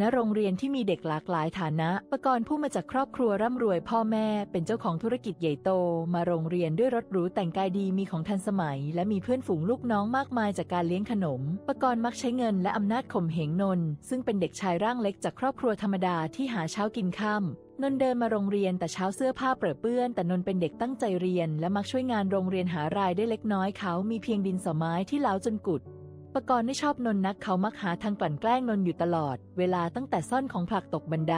ณโรงเรียนที่มีเด็กหลากหลายฐานะประกรณ์ผู้มาจากครอบครัวร่ำรวยพ่อแม่เป็นเจ้าของธุรกิจใหญ่โต มาโรงเรียนด้วยรถหรูแต่งกายดีมีของทันสมัย และมีเพื่อนฝูงลูกน้องมากมายจากการเลี้ยงขนมประกรณ์มักใช้เงินและอำนาจข่มเหงนนท์ซึ่งเป็นเด็กชายร่างเล็กจากครอบครัวธรรมดาที่หาเช้ากินค่ำนนท์เดินมาโรงเรียนแต่เช้าเสื้อผ้าเปรอะเปื้อน แต่นนท์เป็นเด็กตั้งใจเรียน และมักช่วยงานโรงเรียนหารายได้เล็กน้อยเขามีเพียงดินสอไม้ที่เล้าจนกุด ปกรณ์ไม่ชอบนนท์นักเขามักหาทางกลั่นแกล้งนนท์อยู่ตลอด เวลาตั้งแต่ซ่อนของผลักตกบันได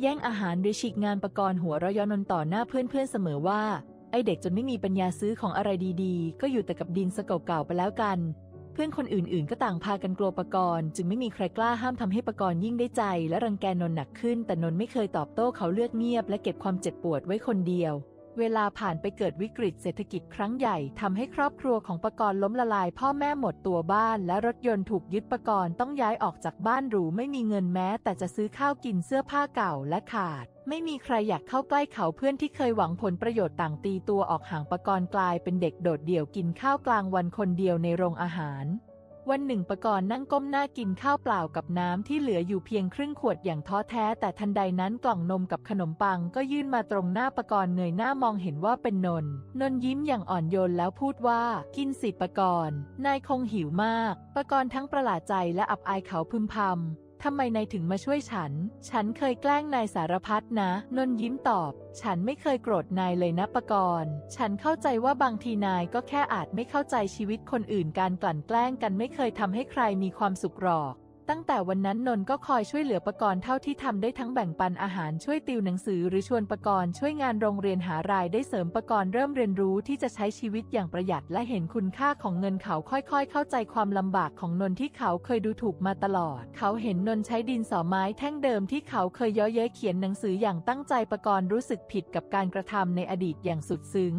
แย่งอาหารหรือฉีกงานปกรณ์หัวเราะเยอนนท์ต่อหน้าเพื่อนๆเสมอว่า ไอเด็กจนไม่มีปัญญาซื้อของอะไรดีๆ ก็อยู่แต่กับดินสะเก่าๆไปแล้วกัน เพื่อนคนอื่นๆ ก็ต่างพากันกลัวปกรณ์จึงไม่มีใครกล้าห้ามทำให้ปกรณ์ยิ่งได้ใจ และรังแกนนท์หนักขึ้น แต่นนท์ไม่เคยตอบโต้เขาเลือกเงียบ และเก็บความเจ็บปวดไว้คนเดียว เวลาผ่านไปเกิดวิกฤตเศรษฐกิจครั้งใหญ่ทำให้ครอบครัวของปกรณ์ล้มละลาย พ่อแม่หมดตัวบ้านและรถยนต์ถูกยึดปกรณ์ต้องย้ายออกจากบ้านหรูไม่มีเงินแม้ แต่จะซื้อข้าวกินเสื้อผ้าเก่าและขาด ไม่มีใครอยากเข้าใกล้เขาเพื่อนที่เคยหวังผลประโยชน์ต่างตีตัวออกห่างปกรณ์กลายเป็นเด็กโดดเดี่ยวกินข้าวกลางวันคนเดียวในโรงอาหาร วันหนึ่งปกรณ์นั่งก้มหน้ากินข้าวเปล่ากับน้ำที่เหลืออยู่เพียงครึ่งขวดอย่างท้อแท้ แต่ทันใดนั้นกล่องนมกับขนมปังก็ยื่นมาตรงหน้าปกรณ์เงยหน้ามองเห็นว่าเป็นนน นนยิ้มอย่างอ่อนโยนแล้วพูดว่า กินสิปกรณ์นายคงหิวมาก ปกรณ์ทั้งประหลาดใจและอับอายเขาพึมพำ ทำไมนายถึงมาช่วยฉัน ฉันเคยแกล้งนายสารพัดนะ นนท์ยิ้มตอบ ฉันไม่เคยโกรธนายเลยนะปกรณ์ ฉันเข้าใจว่าบางทีนายก็แค่อาจไม่เข้าใจชีวิตคนอื่นการกลั่นแกล้งกันไม่เคยทำให้ใครมีความสุขหรอก ตั้งแต่วันนั้นนนท์ก็คอยช่วยเหลือปกรณ์เท่าที่ทำได้ทั้งแบ่งปันอาหารช่วยติวหนังสือหรือชวนปกรณ์ช่วยงานโรงเรียนหารายได้เสริมปกรณ์เริ่มเรียนรู้ที่จะใช้ชีวิตอย่างประหยัดและเห็นคุณค่าของเงินเขาค่อยๆ เข้าใจความลำบากของนนท์ที่เขาเคยดูถูกมาตลอด เขาเห็นนนท์ใช้ดินสอไม้แท่งเดิมที่เขาเคยย้อเย้ยเขียนหนังสืออย่างตั้งใจปกรณ์รู้สึกผิดกับการกระทำในอดีตอย่างสุดซึ้ง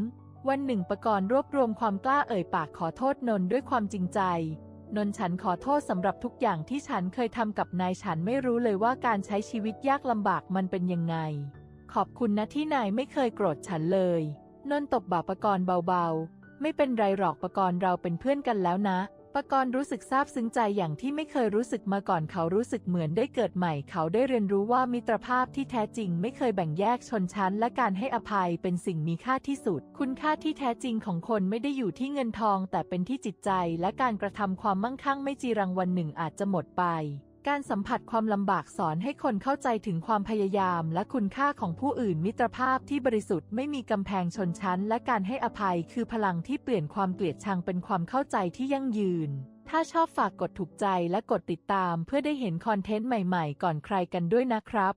วันหนึ่งปกรณ์รวบรวมความกล้าเอ่ยปากขอโทษนนท์ด้วยความจริงใจ นนฉันขอโทษสำหรับทุกอย่างที่ฉันเคยทำกับนายฉันไม่รู้เลยว่าการใช้ชีวิตยากลำบากมันเป็นยังไง ขอบคุณนะที่นายไม่เคยโกรธฉันเลย นนตบบ่าปกรณ์เบาๆ ไม่เป็นไรหรอกปกรณ์เราเป็นเพื่อนกันแล้วนะ ปกรณ์รู้สึกซาบซึ้งใจอย่างที่ไม่เคยรู้สึกมาก่อนเขารู้สึกเหมือนได้เกิดใหม่ เขาได้เรียนรู้ว่ามิตรภาพที่แท้จริงไม่เคยแบ่งแยกชนชั้น และการให้อภัยเป็นสิ่งมีค่าที่สุด คุณค่าที่แท้จริงของคนไม่ได้อยู่ที่เงินทอง แต่เป็นที่จิตใจและการกระทำความมั่งคั่งไม่จีรังวันหนึ่งอาจจะหมดไป การสัมผัสความลำบากสอนให้คนเข้าใจถึงความพยายามและคุณค่าของผู้อื่นมิตรภาพที่บริสุทธิ์ไม่มีกำแพงชนชั้น และการให้อภัยคือพลังที่เปลี่ยนความเกลียดชังเป็นความเข้าใจที่ยั่งยืน ถ้าชอบฝากกดถูกใจและกดติดตามเพื่อได้เห็นคอนเทนต์ใหม่ๆ ก่อนใครกันด้วยนะครับ